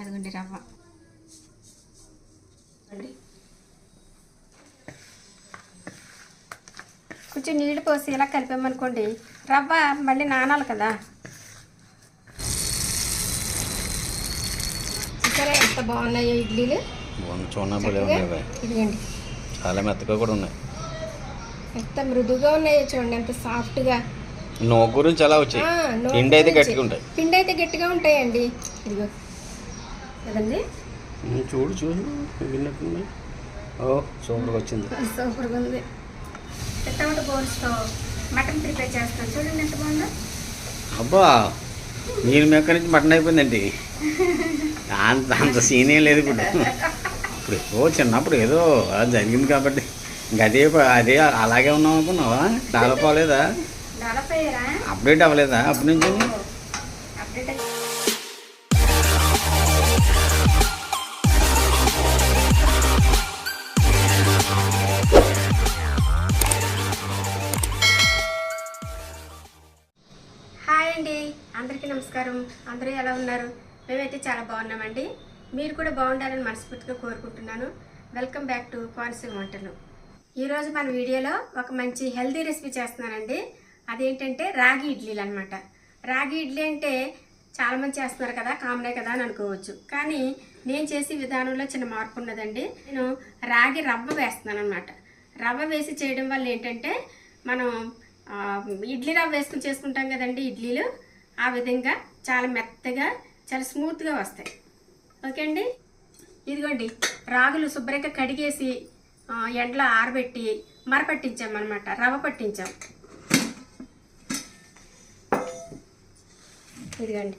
అదిగోండి రవ్వ. కొంచెం నీళ్ళు పోసి ఇలా కలిపామనుకోండి రవ్వ మళ్ళీ నానాలి కదా. చూసారా ఎంత బాగున్నాయో ఇడ్లీలు. ఇదిగోండి. చాలా మెత్తగా కూడా ఉన్నాయి. ఎంత మృదుగా ఉన్నాయో చూడండి ఎంత సాఫ్ట్గా. నోకు గురించి అలా వచ్చాయి. పిండి అయితే గురించి. గట్టిగా ఉంటాయి. పిండి అయితే గట్టిగా ఉంటాయండి. ఇదిగో. కదండి? చూడు చూడు. విన్నట్టున్నాయి. ఓ సూపర్గా వచ్చింది. సూపర్గా ఉంది టమాటో బోల్స్తో మటన్ ప్రిపేర్ చేస్తాను. చూడండి ఎంత బాగుందో. అబ్బా మీరు మెక్క నుంచి మటన్ అయిపోయిందండి. అంత అంత సీన్ ఏం లేదు ఇప్పుడు. ఇప్పుడు ఏదో చిన్నప్పుడు ఏదో అలా జరిగింది కాబట్టి. ఇంక అదే అదే అలాగే ఉన్నాం అనుకున్నావా? డెవలప్ అవ్వలేదా? అప్డేట్ అవ్వలేదా అప్పటి నుంచి? అందరూ ఎలా ఉన్నారు? మేమైతే చాలా బాగున్నామండి. మీరు కూడా బాగుండాలని మనస్ఫూర్తిగా కోరుకుంటున్నాను. వెల్కమ్ బ్యాక్ టు కోనసీమ వంటలు ఈరోజు మన వీడియోలో ఒక మంచి హెల్దీ రెసిపీ చేస్తున్నానండి. అదేంటంటే రాగి ఇడ్లీలు అనమాట రాగి ఇడ్లీ అంటే చాలా మంది చేస్తున్నారు కదా కామనే కదా అని అనుకోవచ్చు. కానీ నేను చేసే విధానంలో చిన్న మార్పు ఉన్నదండి. నేను రాగి రవ్వ వేస్తున్నాను అనమాట రవ్వ వేసి చేయడం వల్ల ఏంటంటే మనం ఇడ్లీ రవ్వ వేసుకుని చేసుకుంటాం కదండి ఇడ్లీలు. ఆ విధంగా చాలా మెత్తగా చాలా స్మూత్గా వస్తాయి. ఓకే అండి? ఇదిగోండి రాగులు శుభ్రంగా కడిగేసి ఎండలో ఆరబెట్టి మరపట్టించాం అనమాట రవ్వ పట్టించాం. ఇదిగోండి.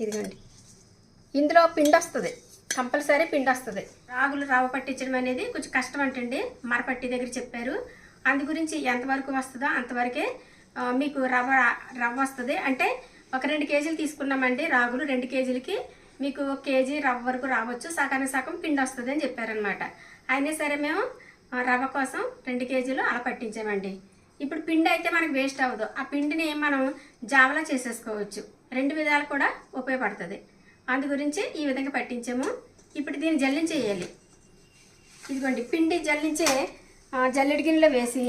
ఇదిగోండి. ఇందులో పిండి వస్తుంది కంపల్సరీ పిండి వస్తుంది. రాగులు రవ్వ పట్టించడం అనేది కొంచెం కష్టం అంటండి మరపట్టి దగ్గర చెప్పారు. అందు గురించి ఎంతవరకు వస్తుందో అంతవరకే మీకు రవ్వ రవ్వ వస్తుంది. అంటే ఒక రెండు కేజీలు తీసుకున్నామండి రాగులు. రెండు కేజీలకి మీకు ఒక కేజీ రవ్వ వరకు రావచ్చు. సగానికి సగం పిండి వస్తుంది అని చెప్పారనమాట అయినా సరే మేము రవ్వ కోసం రెండు కేజీలు అలా పట్టించామండి. ఇప్పుడు పిండి అయితే మనకు వేస్ట్ అవ్వదు. ఆ పిండిని మనం జావలా చేసేసుకోవచ్చు. రెండు విధాలు కూడా ఉపయోగపడుతుంది. అందు గురించి ఈ విధంగా పట్టించాము. ఇప్పుడు దీన్ని జల్లించేయాలి. ఇదిగోండి పిండి జల్లించే జల్లెడి గిన్నెలో వేసి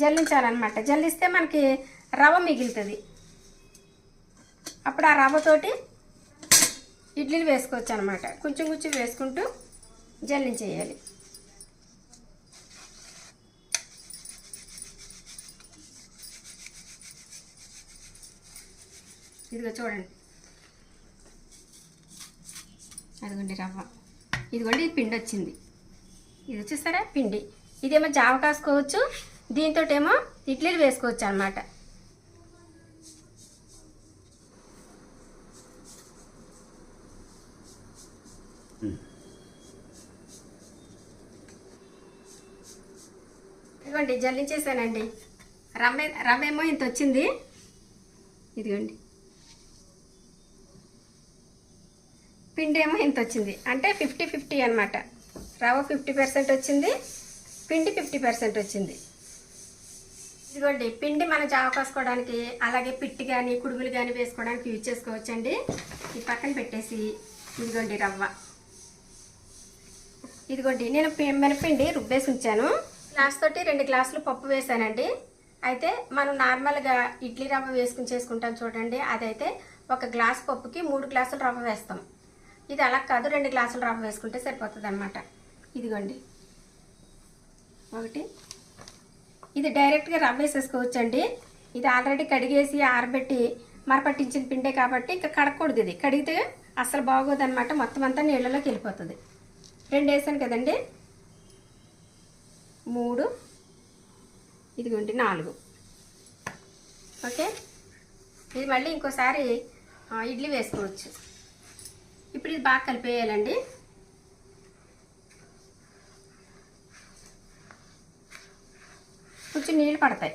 జల్లించాలన్నమాట. జల్లిస్తే మనకి రవ్వ మిగులుతుంది. అప్పుడు ఆ రవ్వతోటి ఇడ్లీలు వేసుకోవచ్చు అనమాట కొంచెం కొంచెం వేసుకుంటూ జల్లించేయాలి. ఇదిగో చూడండి. అదిగోండి రవ్వ. ఇదిగోండి ఇది పిండి వచ్చింది ఇది వచ్చేసారా పిండి. ఇదేమో జావ కాసుకోవచ్చు దీంతో ఏమో ఇడ్లీలు వేసుకోవచ్చు అనమాట ఇదిగోండి జల్లించేసానండి రవ్వ రవ్వ ఏమో ఇంత వచ్చింది ఇదిగోండి. పిండి ఏమో ఇంత వచ్చింది అంటే ఫిఫ్టీ ఫిఫ్టీ అనమాట రవ్వ ఫిఫ్టీ పర్సెంట్ వచ్చింది పిండి ఫిఫ్టీ పర్సెంట్ వచ్చింది. ఇదిగోండి పిండి మనం జావ కాసుకోవడానికి అలాగే పిట్టి కానీ కుడుములు కానీ వేసుకోవడానికి యూజ్ చేసుకోవచ్చండి. ఈ పక్కన పెట్టేసి ఇదిగోండి రవ్వ. ఇదిగోండి నేను పి- మినపిండి రుబ్బేసి ఉంచాను. గ్లాస్ తోటి రెండు గ్లాసులు పప్పు వేసానండి. అయితే మనం నార్మల్గా ఇడ్లీ రవ్వ వేసుకుని చేసుకుంటాం చూడండి. అదైతే ఒక గ్లాస్ పప్పుకి మూడు గ్లాసులు రవ్వ వేస్తాం. ఇది అలా కాదు రెండు గ్లాసులు రవ్వ వేసుకుంటే సరిపోతుంది అనమాట ఇదిగోండి. ఒకటి ఇది డైరెక్ట్గా రవ్వేసేసుకోవచ్చు అండి ఇది ఆల్రెడీ కడిగేసి ఆరబెట్టి మరపట్టించిన పిండే కాబట్టి ఇంకా కడగకూడదు ఇది. కడిగితే అసలు బాగోదు అనమాట మొత్తం అంతా నీళ్ళలోకి వెళ్ళిపోతుంది. రెండు వేసాను కదండి. మూడు ఇదిగోండి నాలుగు. ఓకే? ఇది మళ్ళీ ఇంకోసారి ఇడ్లీ వేసుకోవచ్చు. ఇప్పుడు ఇది బాగా కలిపేయాలండి. కొంచెం నీళ్ళు పడతాయి.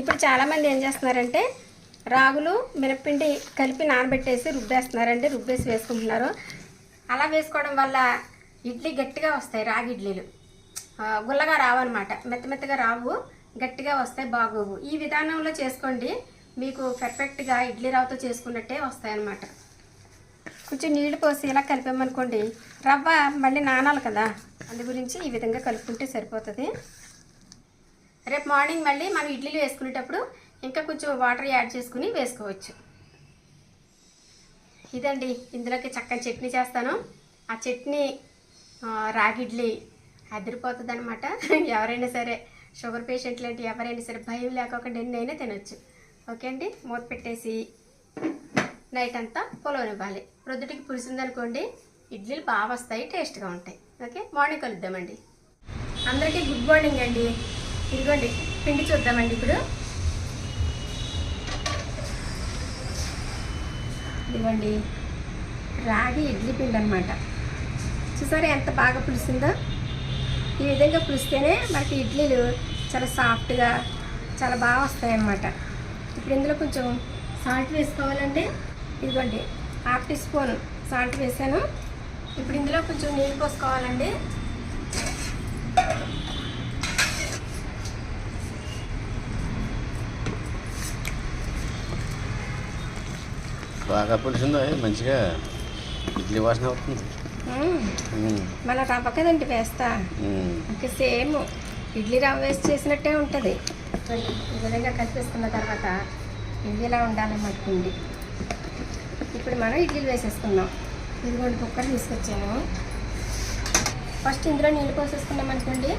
ఇప్పుడు చాలామంది ఏం చేస్తున్నారంటే రాగులు మిరపిండి కలిపి నానబెట్టేసి రుబ్బేస్తున్నారండి. రుబ్బేసి వేసుకుంటున్నారు. అలా వేసుకోవడం వల్ల ఇడ్లీ గట్టిగా వస్తాయి రాగి ఇడ్లీలు. గుల్లగా రావన్నమాట. మెత్త మెత్తగా రావు గట్టిగా వస్తాయి బాగోవు. ఈ విధానంలో చేసుకోండి. మీకు పర్ఫెక్ట్గా ఇడ్లీ రవ్వతో చేసుకున్నట్టే వస్తాయన్నమాట. కొంచెం నీళ్ళు పోసి ఇలా కలిపామనుకోండి రవ్వ మళ్ళీ నానాలి కదా అందు గురించి ఈ విధంగా కలుపుకుంటే సరిపోతుంది. రేపు మార్నింగ్ మళ్ళీ మనం ఇడ్లీలు వేసుకునేటప్పుడు ఇంకా కొంచెం వాటర్ యాడ్ చేసుకుని వేసుకోవచ్చు. ఇదండి ఇందులోకి చక్కని చట్నీ చేస్తాను. ఆ చట్నీ రాగిడ్లీ రాగి ఇడ్లీ అదిరిపోతుంది అనమాట ఎవరైనా సరే షుగర్ పేషెంట్లు ఏంటి ఎవరైనా సరే భయం లేకోకుండా ఎన్నైనా తినొచ్చు. ఓకే అండి మూత పెట్టేసి నైట్ అంతా పొలవనివ్వాలి. ప్రొద్దుటికి పులిసిందనుకోండి ఇడ్లీలు బాగా వస్తాయి టేస్ట్గా ఉంటాయి. ఓకే? మార్నింగ్ కలుద్దామండి. అందరికీ గుడ్ మార్నింగ్ అండి. ఇదిగోండి పిండి చూద్దామండి ఇప్పుడు. ఇదిగోండి రాగి ఇడ్లీ పిండి అనమాట చూసారా ఎంత బాగా పులిసిందో? ఈ విధంగా పులిస్తేనే మనకి ఇడ్లీలు చాలా సాఫ్ట్గా చాలా బాగా వస్తాయన్నమాట. ఇప్పుడు ఇందులో కొంచెం సాల్ట్ వేసుకోవాలండి ఇదిగోండి హాఫ్ టీ స్పూన్ సాల్ట్ వేసాను. ఇప్పుడు ఇందులో కొంచెం నీళ్ళు పోసుకోవాలండి. బాగా పులిసిందో? మంచిగా ఇడ్లీ వాసన అవుతుంది. మన రవ్వ కదండి వేస్తా. ఇంకా సేమ్. ఇడ్లీ రవ్వ వేసి చేసినట్టే ఉంటుంది. ఈ విధంగా కలిపేసుకున్న తర్వాత ఇది ఇలా ఉండాలన్నమాట పిండి ఇప్పుడు మనం ఇడ్లీలు వేసేసుకుందాం. ఇదిగోండి కుక్కర్ తీసుకొచ్చాను. ఫస్ట్ ఇందులో నీళ్ళు పోసేసుకున్నాం అనుకోండి.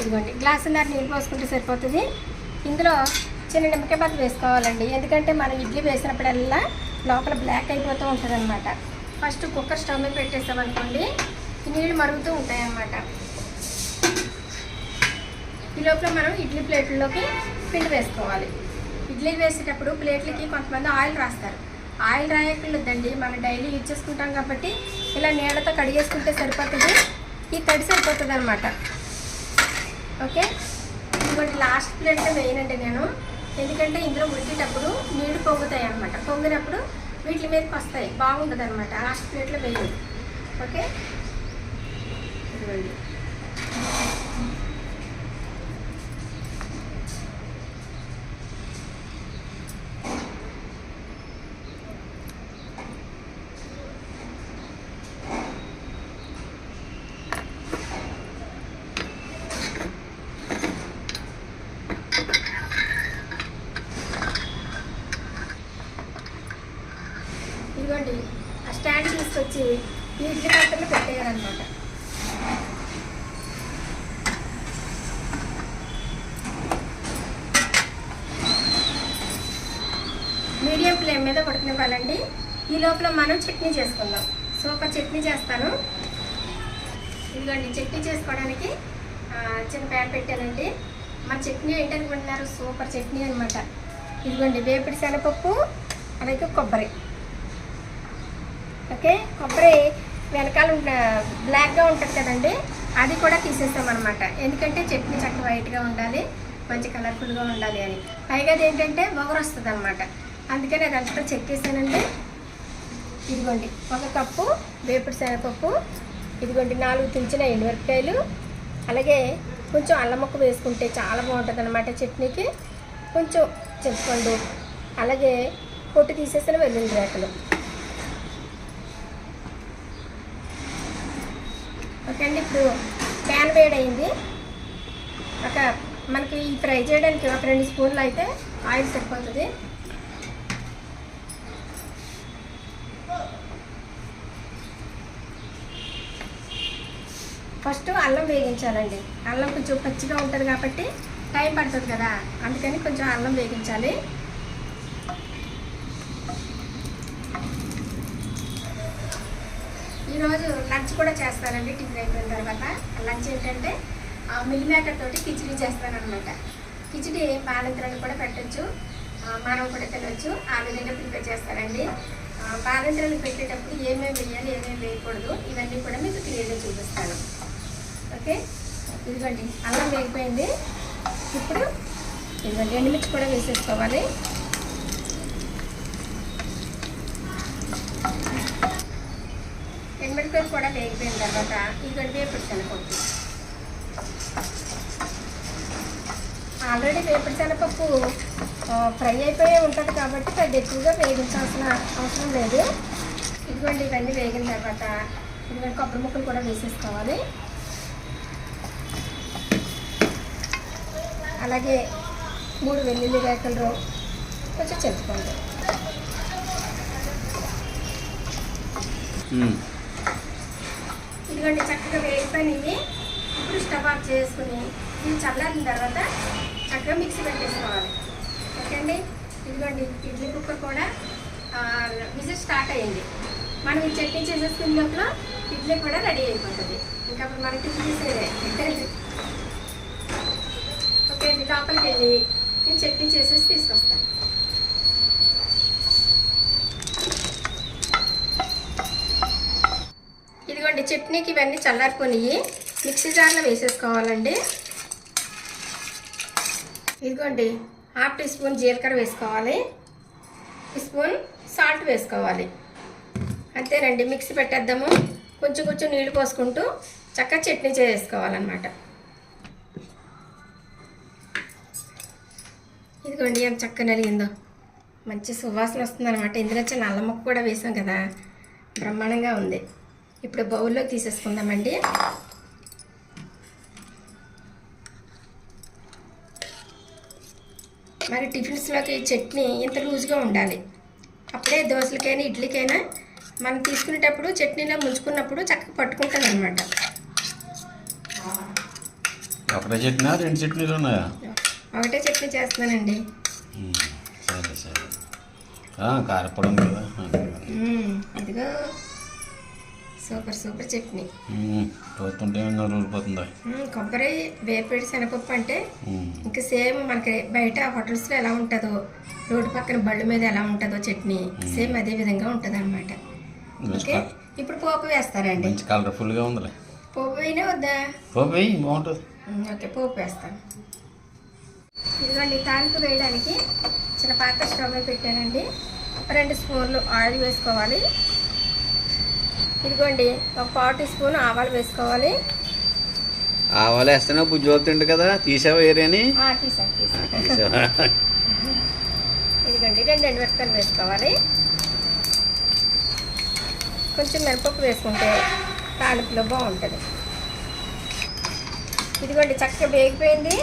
ఇదిగోండి గ్లాసున్నర నీళ్ళు పోసుకుంటే సరిపోతుంది. ఇందులో చిన్న నిమ్మకాయ పట్టు వేసుకోవాలండి. ఎందుకంటే మనం ఇడ్లీ వేసినప్పుడల్లా లోపల బ్లాక్ అయిపోతూ ఉంటుంది అనమాట ఫస్ట్ కుక్కర్ స్టవ్ మీద పెట్టేసామనుకోండి నీళ్ళు మరుగుతూ ఉంటాయన్నమాట. ఈ లోపల మనం ఇడ్లీ ప్లేట్లలోకి పిండి వేసుకోవాలి. ఇడ్లీ వేసేటప్పుడు ప్లేట్లకి కొంతమంది ఆయిల్ రాస్తారు. ఆయిల్ రాయక్కర్లేదండి మనం డైలీ యూజ్ చేసుకుంటాం కాబట్టి ఇలా నీళ్ళతో కడిగేసుకుంటే సరిపోతుంది. ఈ తడి సరిపోతుంది అనమాట ఓకే? ఇంకోటి లాస్ట్ ప్లేట్ వేయనండి నేను. ఎందుకంటే ఇందులో ఉడికేటప్పుడు నీళ్ళు పొంగుతాయి అనమాట పొంగినప్పుడు వీటి మీదకి వస్తాయి. బాగుంటుంది అనమాట లాస్ట్ ప్లేట్లో వేయండి ఓకే? ఇదిగోండి ఇదిగోండి ఆ స్టాండ్ తీసుకొచ్చి ఈ ఇడ్లీ పాత్రలో పెట్టేయాలన్నమాట మీడియం ఫ్లేమ్ మీద ఉడకనివ్వాలండి ఇప్పుడు మనం చట్నీ చేసుకుందాం. సూపర్ చట్నీ చేస్తాను. ఇదిగోండి చట్నీ చేసుకోవడానికి చిన్న ప్యాన్ పెట్టానండి. మా చట్నీ ఏంటనుకుంటున్నారు? సూపర్ చట్నీ అనమాట ఇదిగోండి వేపిడి శనగపప్పు అలాగే కొబ్బరి. ఓకే? కొబ్బరి వెనకాల బ్లాక్గా ఉంటుంది కదండి అది కూడా తీసేస్తాం అనమాట ఎందుకంటే చట్నీ చక్క వైట్గా ఉండాలి మంచి కలర్ఫుల్గా ఉండాలి అని. పైగా అది ఏంటంటే మొగరు వస్తుంది అనమాట అందుకని అదంతా చెక్కేసానండి ఇదిగోండి ఒక కప్పు వేపుడు శనగపప్పు ఇదిగోండి నాలుగు తుంచిన ఎండుమిరపకాయలు అలాగే కొంచెం అల్లం ముక్క వేసుకుంటే చాలా బాగుంటుంది అనమాట చట్నీకి. కొంచెం చింతపండు అలాగే పొట్టు తీసేసిన వెల్లుల్లి రేకలు ఓకే అండి ఇప్పుడు ప్యాన్ వేడైంది ఒక మనకి ఈ ఫ్రై చేయడానికి ఒక రెండు స్పూన్లు అయితే ఆయిల్ సరిపోతుంది. ఫస్ట్ అల్లం వేగించాలండి. అల్లం కొంచెం పచ్చిగా ఉంటుంది కాబట్టి టైం పడుతుంది కదా. అందుకని కొంచెం అల్లం వేగించాలి. ఈరోజు లంచ్ కూడా చేస్తానండి టిఫిన్ అయిపోయిన తర్వాత. లంచ్ ఏంటంటే ఆ, మిల్ మేకర్ తోటి కిచిడి చేస్తానన్నమాట. కిచిడి బాలింతలను కూడా పెట్టచ్చు మనం కూడా తినవచ్చు ఆ విధంగా ప్రిపేర్ చేస్తానండి. బాలింతలను పెట్టేటప్పుడు ఏమేమి వేయాలి ఏమేమి వేయకూడదు ఇవన్నీ కూడా మీకు క్లియర్గా చూపిస్తాను. ఓకే. ఇదిగోండి అల్లం వేగిపోయింది. ఇప్పుడు ఇదిగోండి ఎండుమిర్చి కూడా వేసేసుకోవాలి. ఎండుమిరపకాయలు కూడా వేగిపోయిన తర్వాత ఇదిగోండి వేపుడు శనగపప్పు. ఆల్రెడీ వేపుడు శనగపప్పు ఫ్రై అయిపోయి ఉంటుంది కాబట్టి పెద్ద ఎక్కువగా వేగించాల్సిన అవసరం లేదు. ఇదిగోండి ఇవన్నీ వేగిన తర్వాత ఇదిగోండి కొబ్బరి ముక్కలు కూడా వేసేసుకోవాలి. అలాగే మూడు వెల్లుల్లి రేకలు కొంచెం చింతపండు ఉమ్. ఇదిగోండి చక్కగా వేగిపోయినవి. ఇప్పుడు స్టవ్ ఆఫ్ చేసుకుని ఇది చల్లారిన తర్వాత చక్కగా మిక్సీ పెట్టేసుకోవాలి. ఓకే అండి ఇదిగోండి ఇడ్లీ కుక్కర్ కూడా విజిట్ స్టార్ట్ అయ్యింది. మనం ఈ చట్నీ చేసేసుకునే లోపల ఇడ్లీ కూడా రెడీ అయిపోతుంది. ఇంకా మనకి టిఫిన్ వెళ్ళి లోపలికి వెళ్ళి నేను చట్నీ చేసేసి తీసుకొస్తాను. ఇదిగోండి చట్నీకి ఇవన్నీ చల్లారిపోయి మిక్సీ జార్లో వేసేసుకోవాలండి. ఇదిగోండి హాఫ్ టీ స్పూన్ జీలకర్ర వేసుకోవాలి. టీ స్పూన్ సాల్ట్ వేసుకోవాలి. అంతేనండి మిక్సీ పెట్టేద్దాము. కొంచెం కొంచెం నీళ్ళు పోసుకుంటూ చక్కగా చట్నీ చేసుకోవాలన్నమాట. ఇదిగోండి ఎంత చక్కగా నలిగిందో. మంచి సువాసన వస్తుందన్నమాట. ఇందులో చిన్న అల్లం ముక్క కూడా వేసాం కదా. బ్రహ్మాండంగా ఉంది. ఇప్పుడు బౌల్లో తీసేసుకుందామండి. మరి టిఫిన్స్లోకి చట్నీ ఇంత లూజ్గా ఉండాలి. అప్పుడే దోశలకైనా ఇడ్లీకైనా మనం తీసుకునేటప్పుడు చట్నీలో ముంచుకున్నప్పుడు చక్కగా పట్టుకుంటుంది అనమాట ఒకటే చట్నీ రెండు చట్నీలు ఉన్నాయా? ఒకటే చట్నీ చేస్తున్నానండి. సరే సరే. కారపొడి కదా ఇదిగో సూపర్ సూపర్ చట్నీ. ఊరిపోతుందా కొబ్బరి వేపేడి శనగపప్పు అంటే ఇంకా సేమ్ మనకి బయట హోటల్స్లో ఎలా ఉంటుందో రోడ్డు పక్కన బళ్ళు మీద ఎలా ఉంటుందో చట్నీ సేమ్ అదే విధంగా ఉంటుంది అనమాట ఓకే? ఇప్పుడు పోపు వేస్తానండి. మంచి కలర్ఫుల్గా ఉందిలే. పోపు అయినా వద్దా? పోపు బాగుంటుంది. ఓకే పోపు వేస్తాను. ఇదిగోండి తాలింపు వేయడానికి చిన్న పాత్ర స్టవ్ మీద పెట్టానండి. రెండు స్పూన్లు ఆయిల్ వేసుకోవాలి. ఇదిగోండి ఒక పావు టీ స్పూన్ ఆవాలు వేసుకోవాలి. ఆవాలు వేస్తేనే బుజ్జి అవుతుండు కదా తీసావా ఏరియని ఇదిగోండి రెండు ఎండు మిరపకాయలు వేసుకోవాలి. కొంచెం మిరపప్పు వేసుకుంటే తాలింపులో బాగుంటుంది. ఇదిగోండి చక్కగా వేగిపోయింది.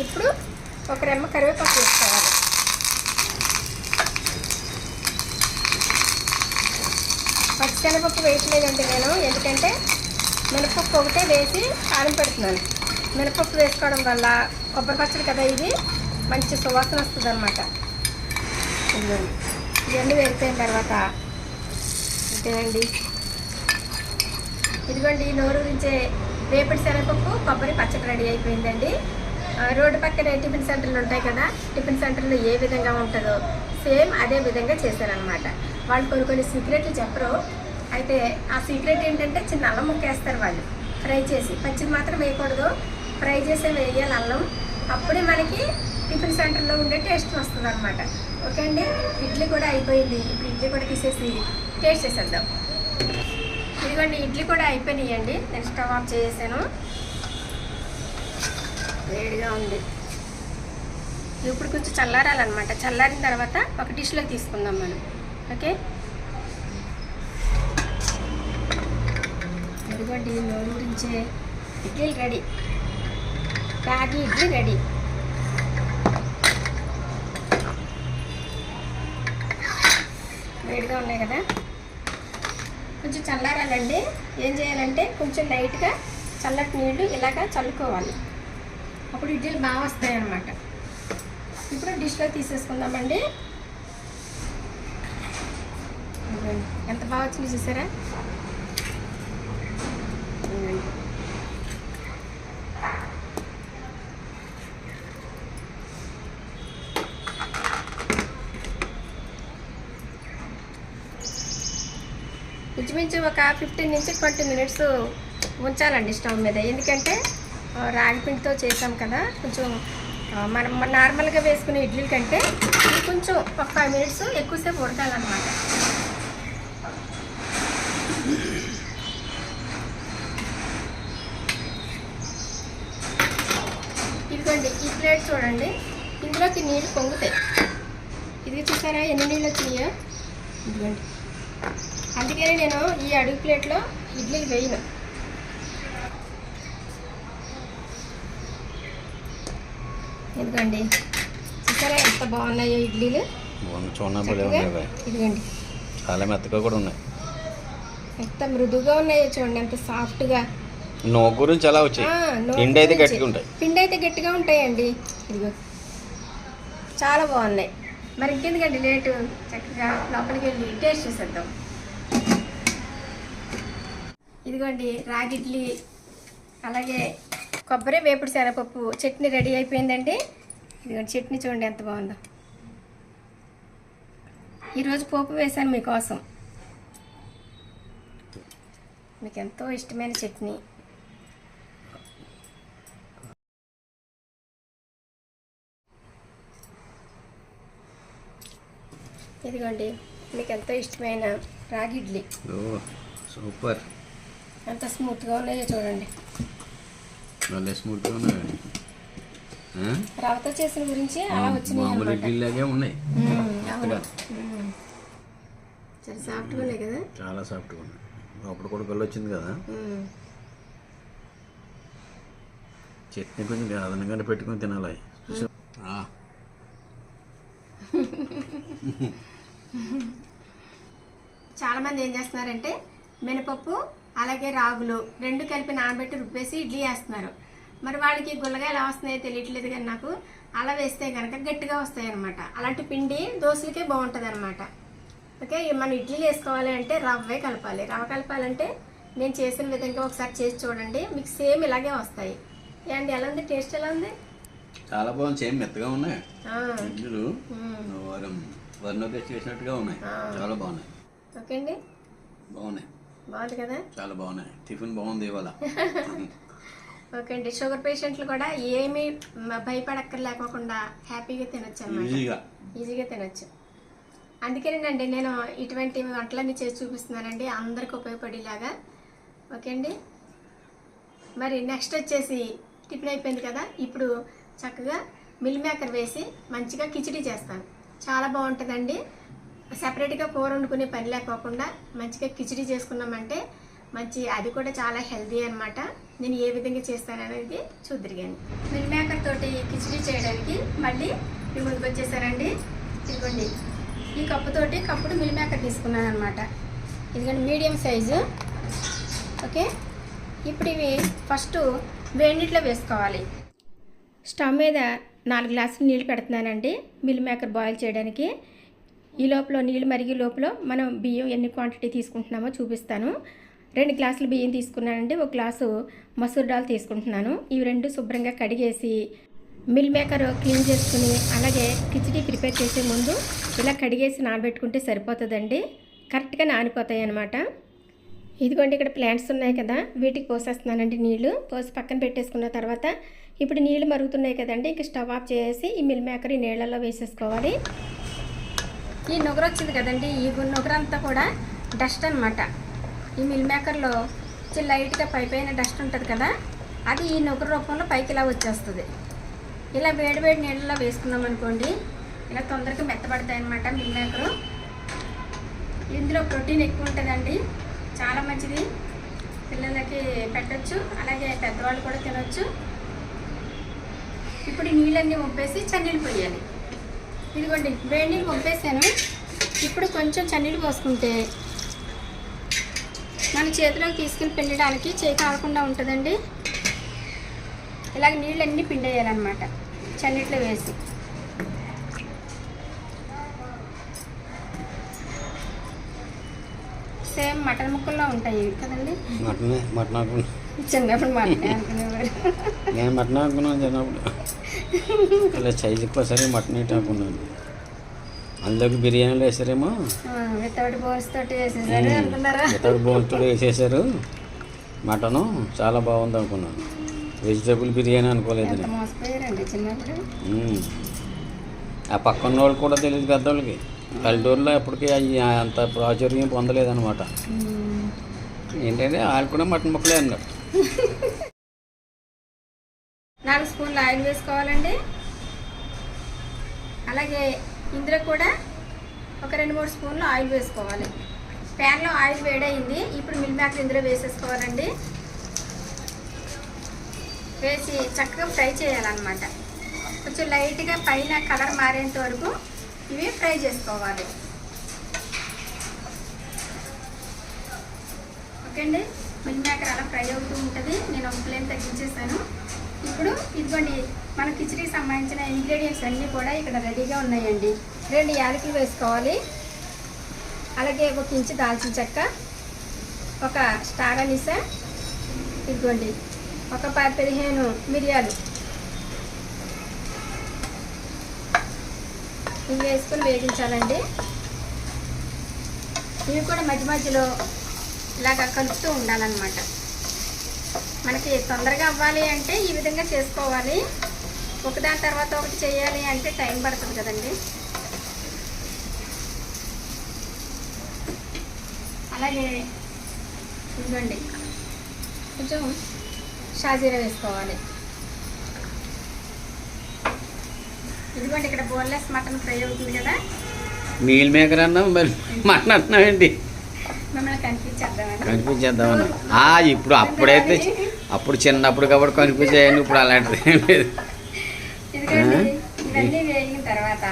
ఇప్పుడు ఒక రెమ్మ కరివేపాకు వేసుకోవాలి. పచ్చిశనగపప్పు వేయట్లేదండి నేను ఎందుకంటే మినపప్పు ఒకటే వేసి కారం పెడుతున్నాను. మినపప్పు వేసుకోవడం వల్ల కొబ్బరి పచ్చడి కదా ఇది మంచి సువాసన వస్తుంది అనమాట ఇవన్నీ వేగిపోయిన తర్వాత అంతేనండి. ఇదిగోండి నోరు గురించే వేపటి శనగపప్పు కొబ్బరి పచ్చడి రెడీ అయిపోయిందండి. రోడ్డు పక్కన టిఫిన్ సెంటర్లు ఉంటాయి కదా టిఫిన్ సెంటర్లో ఏ విధంగా ఉంటుందో సేమ్ అదే విధంగా చేశారనమాట వాళ్ళు కొన్ని కొన్ని సీక్రెట్లు చెప్పరు. అయితే ఆ సీక్రెట్ ఏంటంటే చిన్న అల్లం ముక్కేస్తారు వాళ్ళు ఫ్రై చేసి. పచ్చిది మాత్రం వేయకూడదు. ఫ్రై చేసే వేయాలి అల్లం. అప్పుడే మనకి టిఫిన్ సెంటర్లో ఉండే టేస్ట్ వస్తుంది అనమాట ఓకే అండి? ఇడ్లీ కూడా అయిపోయింది. ఇప్పుడు ఇడ్లీ కూడా తీసేసి టేస్ట్ చేసేద్దాం. ఇదిగోండి ఇడ్లీ కూడా అయిపోయినాయండి. నేను స్టవ్ ఆఫ్ చేసేసాను. వేడిగా ఉంది. ఇప్పుడు కొంచెం చల్లారాలన్నమాట. చల్లారిన తర్వాత ఒక డిష్లో తీసుకుందాం మనం. ఓకే? ఇదిగోండి నోరు గురించే ఇడ్లీలు రెడీ. రాగి ఇడ్లీ రెడీ. వేడిగా ఉన్నాయి కదా? కొంచెం చల్లారాలండి. ఏం చేయాలంటే కొంచెం లైట్గా చల్లటి నీళ్ళు ఇలాగా చల్లుకోవాలి. అప్పుడు ఇడ్లీలు బాగా వస్తాయి అన్నమాట ఇప్పుడు డిష్లో తీసేసుకుందామండి. ఎంత బాగా వచ్చింది చూసారా? ఇంచుమించు ఒక ఫిఫ్టీన్ నుంచి ట్వంటీ మినిట్స్ ఉంచాలండి స్టవ్ మీద. ఎందుకంటే రాగి పిండితో చేసాం కదా. కొంచెం మనం నార్మల్గా వేసుకునే ఇడ్లీ కంటే కొంచెం ఒక ఫైవ్ మినిట్స్ ఎక్కువసేపు ఉడకాలన్నమాట. ఇదిగోండి ఈ ప్లేట్ చూడండి. ఇందులోకి నీళ్ళు పొంగుతాయి. ఇది చూసారా ఎన్ని నీళ్ళు వచ్చినాయో? ఇదిగోండి. అందుకని నేను ఈ అడుగు ప్లేట్లో ఇడ్లీలు వేయను. ఇదిగోండి. చూసారా ఎంత బాగున్నాయో ఇడ్లీలు? ఇదిగోండి. చాలా మెత్తగా కూడా ఉన్నాయి. ఎంత మృదువుగా ఉన్నాయో చూడండి ఎంత సాఫ్ట్గా. నోకు గురించి అలా వచ్చాయి. పిండి అయితే. గట్టిగా ఉంటాయి. పిండి అయితే గట్టిగా ఉంటాయండి. ఇదిగో. చాలా బాగున్నాయి. మరి ఇంకెందుకండి లేటు? చక్కగా లోపలికి వెళ్ళి టేస్ట్ చేసేద్దాం. ఇదిగోండి రాగి ఇడ్లీ అలాగే కొబ్బరి వేపుడు శనగపప్పు. చట్నీ రెడీ అయిపోయిందండి. ఇదిగోండి చట్నీ చూడండి ఎంత బాగుందో. ఈరోజు పోపు వేశాను మీకోసం. మీకు ఎంతో ఇష్టమైన చట్నీ. ఇదిగోండి మీకు ఎంతో ఇష్టమైన రాగి ఇడ్లీ. సూపర్. ఎంత స్మూత్గా ఉన్నాయో చూడండి. భలే స్మూత్గా? రవతో చేసిన గురించి అలా వచ్చినాయి మామూలు ఇడ్లీలాగే ఉన్నాయి. చాలా సాఫ్ట్గా ఉన్నాయి కదా? చాలా సాఫ్ట్గా ఉన్నాయి. అప్పుడు కూడా గొల్లు వచ్చింది కదా. చట్నీ కొంచెం అదనంగానే పెట్టుకొని తినాలి. చాలా మంది ఏం చేస్తున్నారంటే మినపప్పు అలాగే రాగులు రెండు కలిపి నానబెట్టి రుబ్బేసి ఇడ్లీ వేస్తున్నారు. మరి వాళ్ళకి గుల్లగా ఎలా వస్తున్నాయో తెలియట్లేదు కానీ నాకు అలా వేస్తే కనుక గట్టిగా వస్తాయి అనమాట అలాంటి పిండి దోశలకే బాగుంటుంది అనమాట ఓకే మనం ఇడ్లీ వేసుకోవాలి అంటే రవ్వే కలపాలి. రవ్వ కలపాలంటే నేను చేసిన విధంగా ఒకసారి చేసి చూడండి. మీకు సేమ్ ఇలాగే వస్తాయి. ఏంటి ఎలా ఉంది? టేస్ట్ ఎలా ఉంది? చాలా బాగుంది. సేమ్ మెత్తగా ఉన్నాయి. ఇడ్లీలు. వరం చేసినట్టుగా. చాలా బాగున్నాయి. ఓకే అండి. బాగున్నాయి. బాగుంది కదా? చాలా బాగున్నాయి. టిఫిన్ బాగుంది ఇవాళ. ఓకే అండి. షుగర్ పేషెంట్లు కూడా ఏమీ మ- భయపడక్కర్లేకోకుండా హ్యాపీగా తినొచ్చు ఈజీగా. ఈజీగా తినొచ్చు. అందుకేనండి నేను ఇటువంటి వంటలన్నీ చేసి చూపిస్తున్నానండి. అందరికి ఉపయోగపడేలాగా. ఓకే అండి? మరి నెక్స్ట్ వచ్చేసి టిఫిన్ అయిపోయింది కదా? ఇప్పుడు చక్కగా మిల్ మేకర్ వేసి మంచిగా కిచిడి చేస్తాను. చాలా బాగుంటుందండి. సపరేట్గా కూర వండుకునే పని లేకోకుండా మంచిగా కిచిడి చేసుకున్నామంటే మంచి అది కూడా చాలా హెల్దీ అనమాట నేను ఏ విధంగా చేస్తాననేది చూద్దరు మిల్ మేకర్ తోటి కిచిడి చేయడానికి మళ్ళీ మీ ముందుకు వచ్చేసారండి ఇదిగోండి. ఈ కప్పుతోటి కప్పుడు మిల్ మేకర్ తీసుకున్నాను అనమాట ఇదిగోండి మీడియం సైజు. ఓకే? ఇప్పుడు ఇవి ఫస్ట్ వేడినీటిలో వేసుకోవాలి. స్టవ్ మీద నాలుగు గ్లాసులు నీళ్ళు పెడుతున్నానండి మిల్ మేకర్ బాయిల్ చేయడానికి. ఈ లోపల నీళ్ళు మరిగే లోపల మనం బియ్యం ఎన్ని క్వాంటిటీ తీసుకుంటున్నామో చూపిస్తాను. రెండు గ్లాసులు బియ్యం తీసుకున్నానండి. ఒక గ్లాసు మసూర్ దాల్ తీసుకుంటున్నాను. ఇవి రెండు శుభ్రంగా కడిగేసి మిల్ మేకర్ క్లీన్ చేసుకుని అలాగే కిచిడి ప్రిపేర్ చేసే ముందు ఇలా కడిగేసి నానబెట్టుకుంటే సరిపోతుందండి. కరెక్ట్గా నానిపోతాయి అన్నమాట. ఇదిగోండి ఇక్కడ ప్లాంట్స్ ఉన్నాయి కదా. వీటికి పోసేస్తున్నానండి నీళ్ళు పోసి పక్కన పెట్టేసుకున్న తర్వాత ఇప్పుడు నీళ్ళు మరుగుతున్నాయి కదండి. ఇంక స్టవ్ ఆఫ్ చేసి ఈ మిల్ మేకర్ ఈ నీళ్ళల్లో వేసేసుకోవాలి. ఈ నుగర వచ్చింది కదండి ఈ నుగర కూడా డస్ట్ అన్నమాట. ఈ మిల్ మేకర్లో లైట్గా పై పైన డస్ట్ ఉంటుంది కదా అది ఈ నుగర రూపంలో పైకి ఇలా వచ్చేస్తుంది. ఇలా వేడి వేడి నీళ్ళలో వేసుకున్నాం అనుకోండి ఇలా తొందరగా మెత్తబడతాయి అన్నమాట మిల్ మేకరు ఇందులో ప్రోటీన్ ఎక్కువ ఉంటుందండి చాలా మంచిది. పిల్లలకి పెట్టచ్చు అలాగే పెద్దవాళ్ళు కూడా తినొచ్చు. ఇప్పుడు నీళ్ళన్నీ ఉంపేసి చన్నీళ్ళు పోయాలి. ఇదిగోండి వేడి నీళ్ళు వంపేసాను. ఇప్పుడు కొంచెం చన్నీళ్ళు పోసుకుంటే మన చేతిలోకి తీసుకుని పిండడానికి చేయి కాకుండా ఉంటుందండి. ఇలాగ నీళ్ళన్నీ పిండేయాలన్నమాట చన్నీటిలో వేసి. సేమ్ మటన్ ముక్కల్లో ఉంటాయి కదండి. మటన్ మటన్ చిన్నప్పుడు మటన్ అనుకునేవారు. నేను మటన్ అనుకున్నాను చిన్నప్పుడు. ఇలా సైజు ఎక్కువ సరే మటన్ ఏంటి అనుకున్నాను. అందులోకి బిర్యానీలు వేసారేమో? వితౌట్ బోన్స్ తోటి వేసేసారు అనుకున్నారా? మటను చాలా బాగుంది అనుకున్నాను. Vegetable biryani hmm. ఆ పక్కన వాళ్ళు కూడా తెలియదు పెద్దోళ్ళకి. పల్లెటూరులో ఎప్పటికీ అవి అంత ప్రాచుర్యం పొందలేదన్నమాట. ఏంటంటే వాళ్ళు కూడా మటన్ ముక్కలే అన్నారు. నాలుగు స్పూన్లు ఆయిల్ వేసుకోవాలండి. అలాగే ఇందులో కూడా ఒక రెండు మూడు స్పూన్లు ఆయిల్ వేసుకోవాలి. ప్యాన్లో ఆయిల్ వేడైంది ఇప్పుడు మిల్ మేకర్ ఇందులో వేసేసుకోవాలండి. వేసి చక్కగా ఫ్రై చేయాలన్నమాట. కొంచెం లైట్గా పైన కలర్ మారేంత వరకు ఇవి ఫ్రై చేసుకోవాలి. ఓకే అండి మిల్ మేకర్ అలా ఫ్రై అవుతూ ఉంటుంది. నేను ఫ్లేమ్ తగ్గించేసాను. ఇప్పుడు ఇదిగోండి మన కిచడీకి సంబంధించిన ఇంగ్రీడియంట్స్ అన్నీ కూడా ఇక్కడ రెడీగా ఉన్నాయండి. రెండు యాలకులు వేసుకోవాలి. అలాగే ఒక ఇంచు దాల్చిన చెక్క ఒక స్టార్ అనిస ఇదిగోండి ఒక పది పదిహేను మిరియాలు. ఇవి వేసుకొని వేగించాలండి. ఇవి కూడా మధ్య మధ్యలో ఇలాగ కలుపుతూ ఉండాలన్నమాట. మనకి తొందరగా అవ్వాలి అంటే ఈ విధంగా చేసుకోవాలి. ఒకదాని తర్వాత ఒకటి చేయాలి అంటే టైం పడుతుంది కదండి. అలాగే ఇదిగోండి. కొంచెం షాజీరా వేసుకోవాలి. ఇదిగోండి ఇక్కడ బోన్లెస్ మటన్ ఫ్రై అవుతుంది కదా. మీల్ మేకర్ అన్నా మరి. మటన్ అంటున్నావేంటి కనిపించేద్దామని. ఇప్పుడు అప్పుడైతే అప్పుడు చిన్నప్పుడు కాబట్టి కనిపించాయండి ఇప్పుడు అలాంటిది ఏం లేదు. తర్వాత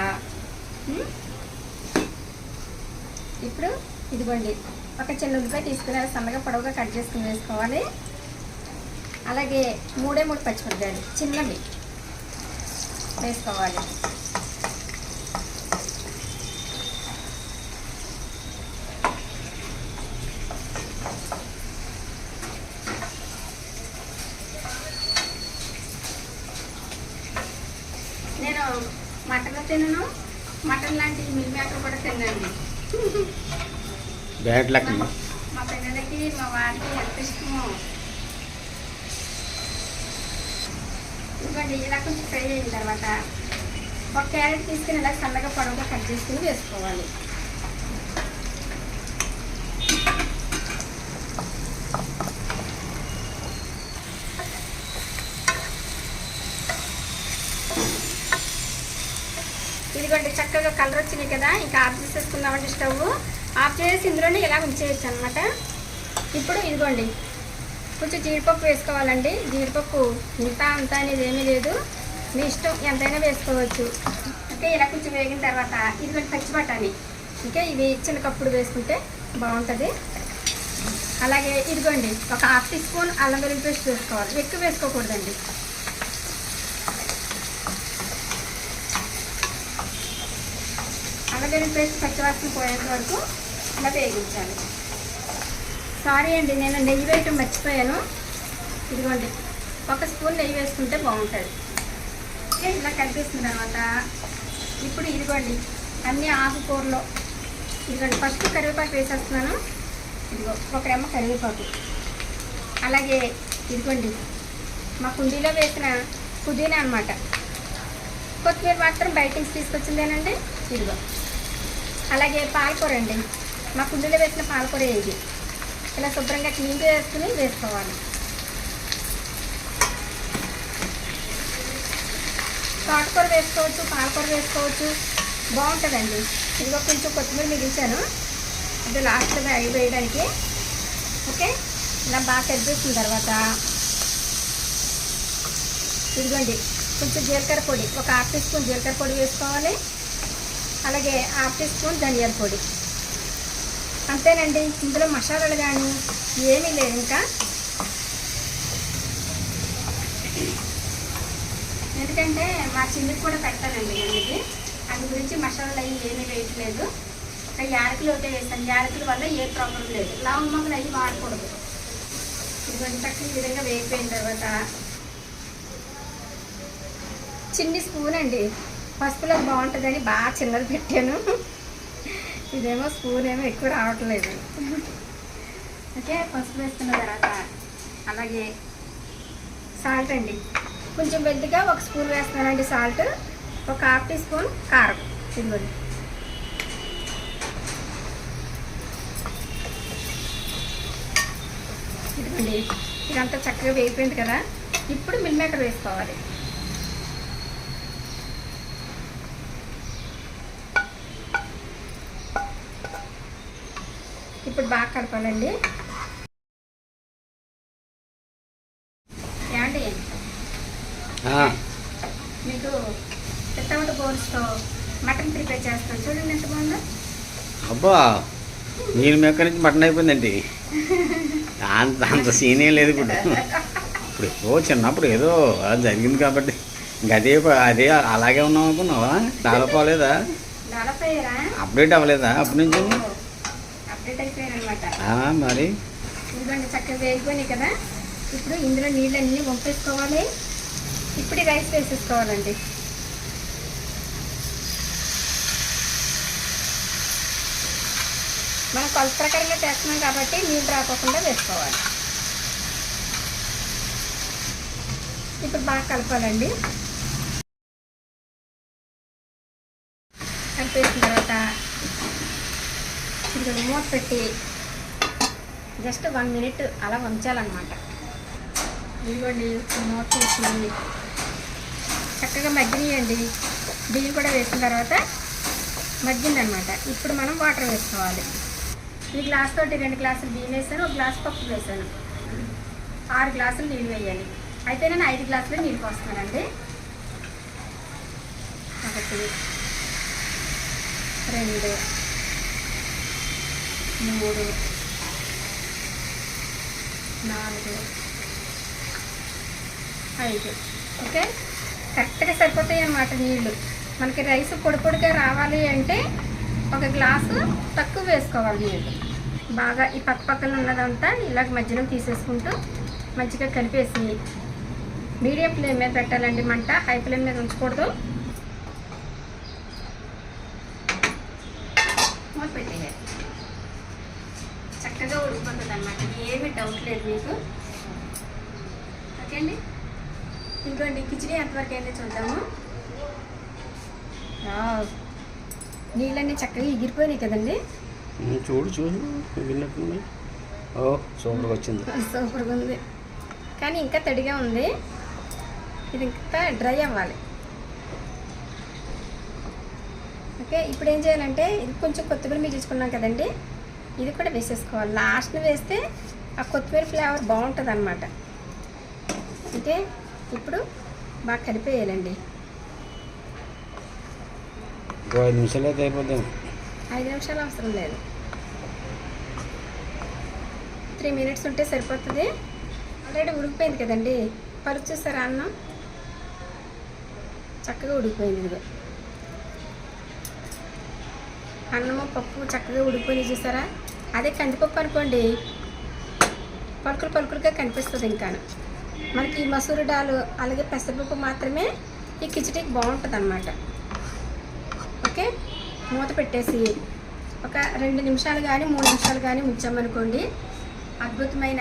ఇప్పుడు ఇదిగోండి ఒక చిన్న ఉల్లిపాయ తీసుకుని సన్నగా పొడవుగా కట్ చేసుకుని వేసుకోవాలి. అలాగే మూడే మూడు పచ్చిమిరపకాయలు చిన్నవి వేసుకోవాలి నేను మటన్ తినను మటన్ లాంటి మిల్ మేకర్ కూడా తిన్నాను మా- పిల్లలకి మా వారికి ఎంత ఇష్టమో. ఇదిగోండి ఇలా కొంచెం ఫ్రై అయిన తర్వాత ఒక క్యారెట్ తీసుకుని ఇలా సన్నగా పొడవుగా కట్ చేసుకుని వేసుకోవాలి. ఇదిగోండి చక్కగా కలర్ వచ్చినాయి కదా. ఇంకా ఆఫ్ చేసేసుకుందామండి స్టవ్ ఆఫ్ చేసి ఇందులోనే ఇలా ఉంచేయచ్చు అనమాట ఇప్పుడు ఇదిగోండి. కొంచెం జీడిపప్పు వేసుకోవాలండి. జీడిపప్పు ఇంత అంత అనేది ఏమీ లేదు. మీ ఇష్టం ఎంతైనా వేసుకోవచ్చు. ఓకే ఇలా కొంచెం వేగిన తర్వాత ఇదిగోండి పచ్చి బఠానీ ఓకే ఇవి చిన్న కప్పుడు వేసుకుంటే బాగుంటుంది. అలాగే ఇదిగోండి ఒక హాఫ్ టీ స్పూన్ అల్లం వెల్లుల్లి పేస్ట్ వేసుకోవాలి. ఎక్కువ వేసుకోకూడదండి. అల్లం వెల్లుల్లి పేస్ట్ పచ్చివాసన పోయేంత వరకు ఇలా వేగించాలి సారీ అండి నేను నెయ్యి వేయటం మర్చిపోయాను. ఇదిగోండి ఒక స్పూన్ నెయ్యి వేసుకుంటే బాగుంటుంది. ఇలా కలిపేసిన తర్వాత ఇప్పుడు ఇదిగోండి అన్ని ఆకుకూరలో. ఇదిగోండి ఫస్ట్ కరివేపాకు వేసేస్తున్నాను. ఇదిగో ఒక రెమ్మ కరివేపాకు. అలాగే ఇదిగోండి మా కుండీలో వేసిన పుదీనా అనమాట కొత్తిమీర మాత్రం బయట నుంచి తీసుకొచ్చిందేనండి? ఇదిగో. అలాగే పాలకూర అండి. మా కుండీలో వేసిన పాలకూర ఇది ఇలా శుభ్రంగా క్లీన్గా వేసుకుని వేసుకోవాలి. తోటకూర వేసుకోవచ్చు పాలకూర వేసుకోవచ్చు. బాగుంటుందండి. ఇదిగో కొంచెం కొత్తిమీర మిగిల్చాను. అది లాస్ట్గా అవి వేయడానికి. ఓకే? ఇలా బాగా తెరిపేసిన తర్వాత ఇదిగోండి. కొంచెం జీలకర్ర పొడి. ఒక హాఫ్ టీ స్పూన్ జీలకర్ర పొడి వేసుకోవాలి. అలాగే హాఫ్ టీ స్పూన్ ధనియాల పొడి. అంతేనండి. ఇందులో మసాలాలు కానీ ఏమీ లేదు ఇంకా. ఎందుకంటే మా చిన్నికి కూడా పెడతానండి అందుకే అందు గురించి మసాలాలు అవి ఏమీ వేయట్లేదు. ఒక యాలకులు ఒకటే వేస్తాను. యాలకుల వల్ల ఏ ప్రాబ్లం లేదు. లవంగమ్మలు అవి వాడకూడదు. ఇదిగోండి ఈ విధంగా వేగిపోయిన తర్వాత చిన్ని స్పూన్ అండి. పసుపులో బాగుంటుందని బాగా చిన్నది పెట్టాను. ఇదేమో స్పూన్ ఏమో ఎక్కువ రావట్లేదు. ఓకే పసుపు వేసుకున్న తర్వాత అలాగే సాల్ట్ అండి. కొంచెం పెద్దగా ఒక స్పూన్ వేస్తున్నానండి సాల్ట్. ఒక హాఫ్ టీ స్పూన్ కారం. ఇదిగోండి. ఇదిగోండి. ఇదంతా చక్కగా వేగిపోయింది కదా. ఇప్పుడు మిల్ మేకర్ వేసుకోవాలి. ఇప్పుడు బాగా కలపాలండి ఏమండి? ఆ, మీకు వితౌట్ బోన్స్తో మటన్ ప్రిపేర్ చేస్తాను చూడండి ఎంత బాగుందో. అబ్బా మీరు మెక్క నుంచి మటన్ అయిపోయిందండి. అంత అంత సీన్ ఏం లేదు ఇప్పుడు. ఇప్పుడు ఎప్పుడో చిన్నప్పుడు ఏదో అది జరిగింది కాబట్టి. ఇంక అదే అదే అలాగే ఉన్నాం అనుకున్నావా? డెవలప్ అవ్వలేదా అప్డేట్ అవ్వలేదా అప్పటి నుంచి అప్డేట్ అయిపోయారు అనమాట ఆ, మరి. ఇదిగోండి చక్కగా వేగిపోయినాయి కదా ఇప్పుడు ఇందులో నీళ్ళన్నీ వంపేసుకోవాలి. ఇప్పుడు రైస్ వేసేసుకోవాలండి. మనం కొలత ప్రకారంగా చేస్తున్నాం కాబట్టి నీళ్ళు రాకోకుండా వేసుకోవాలి. ఇప్పుడు బాగా కలపాలండి. కలిపేసిన తర్వాత ఇది మూత పెట్టి జస్ట్ వన్ మినిట్ అలా వంచాలన్నమాట. ఇదిగోండి మూత తీసి చక్కగా మగ్గినాయండి. బియ్యం కూడా వేసిన తర్వాత మగ్గిందనమాట ఇప్పుడు మనం వాటర్ వేసుకోవాలి. ఈ గ్లాస్ తోటి రెండు గ్లాసులు బియ్యం వేసాను ఒక గ్లాస్ పప్పు వేసాను. ఆరు గ్లాసులు నీళ్ళు వేయాలి. అయితే నేను ఐదు గ్లాసులు నీళ్ళు పోస్తున్నానండి. ఒకటి రెండు మూడు నాలుగు. ఐదు. ఓకే? కరెక్ట్గా సరిపోతాయి అన్నమాట నీళ్ళు మనకి రైస్ పొడి పొడిగా రావాలి అంటే ఒక గ్లాసు తక్కువ వేసుకోవాలి నీళ్ళు బాగా ఈ పక్క పక్కన ఉన్నదంతా ఇలాగ మధ్యలో తీసేసుకుంటూ మంచిగా కలిపేసి మీడియం ఫ్లేమ్ మీద పెట్టాలండి మంట. హై ఫ్లేమ్ మీద ఉంచకూడదు మూత పెట్టేయాలి చక్కగా ఉడికిపోతుంది అనమాట ఏమీ డౌట్ లేదు మీకు. ఓకే అండి ఇంకోండి కిచిడి ఎంతవరకు అయిందో చూద్దాము. నీళ్ళన్నీ చక్కగా ఎగిరిపోయినాయి కదండి? చూడు చూడు. విన్నట్టుంది. ఓ సూపర్గా వచ్చింది. సూపర్గా ఉంది. కానీ ఇంకా తడిగా ఉంది. ఇది ఇంకా డ్రై అవ్వాలి. ఓకే ఇప్పుడు ఏం చేయాలంటే ఇది కొంచెం కొత్తిమీర మిగిల్చుకున్నాం కదండి. ఇది కూడా వేసేసుకోవాలి. లాస్ట్ని వేస్తే ఆ కొత్తిమీర ఫ్లేవర్ బాగుంటుంది అనమాట ఓకే ఇప్పుడు బాగా కలిపేయాలండి ఐదు నిమిషాలు అయితే ఐదు నిమిషాలు అవసరం లేదు. త్రీ మినిట్స్ ఉంటే సరిపోతుంది. ఆల్రెడీ ఉడికిపోయింది కదండి. పరుపు చూసారా అన్నం? చక్కగా ఉడికిపోయింది ఇదిగో. అన్నము పప్పు చక్కగా ఉడికిపోయింది చూసారా? అదే కందిపప్పు అనుకోండి. పలుకులు పలుకులుగా కనిపిస్తుంది ఇంకా. మనకి ఈ మసూరు డాలు అలాగే పెసరపప్పు మాత్రమే ఈ కిచడీకి బాగుంటుంది అనమాట ఓకే? మూత పెట్టేసి ఒక రెండు నిమిషాలు కానీ మూడు నిమిషాలు కానీ ఉంచామనుకోండి అద్భుతమైన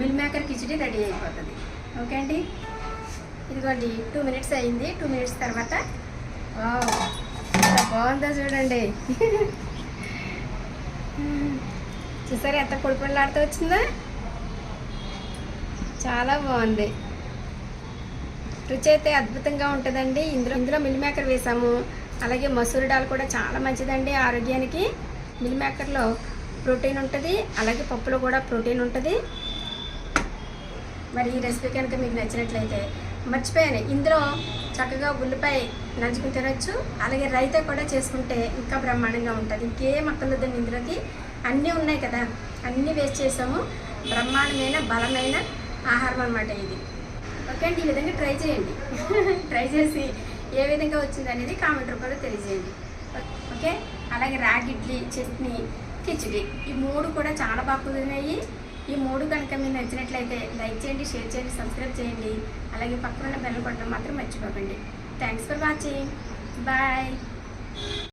మిల్ మేకర్ కిచడీ రెడీ అయిపోతుంది. ఓకే అండి? ఇదిగోండి టూ మినిట్స్ అయింది. టూ మినిట్స్ తర్వాత వావ్, బాగుందో చూడండి. చూసారా ఎంత పొడిపొడిలాడుతూ వచ్చిందా? చాలా బాగుంది. రుచి అయితే అద్భుతంగా ఉంటుందండి. ఇందులో ఇందులో మిల్ మేకర్ వేసాము. అలాగే మసూరి డాల్ కూడా చాలా మంచిదండి ఆరోగ్యానికి. మిల్ మేకర్లో ప్రోటీన్ ఉంటుంది అలాగే పప్పులో కూడా ప్రోటీన్ ఉంటుంది. మరి ఈ రెసిపీ కనుక మీకు నచ్చినట్లయితే మర్చిపోయాను. ఇందులో చక్కగా ఉల్లిపాయ నంచుకుని తినొచ్చు. అలాగే రైతా కూడా చేసుకుంటే ఇంకా బ్రహ్మాండంగా ఉంటుంది. ఇంకేం అక్కర్లేదండి ఇందులోకి. అన్నీ ఉన్నాయి కదా. అన్నీ వేస్ట్ చేసాము. బ్రహ్మాండమైన బలమైన ఆహారం అన్నమాట ఇది. ఓకే అండి ఈ విధంగా ట్రై చేయండి. ట్రై చేసి ఏ విధంగా వచ్చింది అనేది కామెంట్ రూపంలో తెలియజేయండి. ఓకే అలాగే రాగి ఇడ్లీ చట్నీ కిచిడి ఈ మూడు కూడా చాలా బాగా కుదిరినాయి. ఈ మూడు కనుక మీరు నచ్చినట్లయితే లైక్ చేయండి షేర్ చేయండి సబ్స్క్రైబ్ చేయండి. అలాగే పక్కన ఉన్న బెల్ కొట్టడం మాత్రం మర్చిపోకండి. Thanks for watching. బాయ్.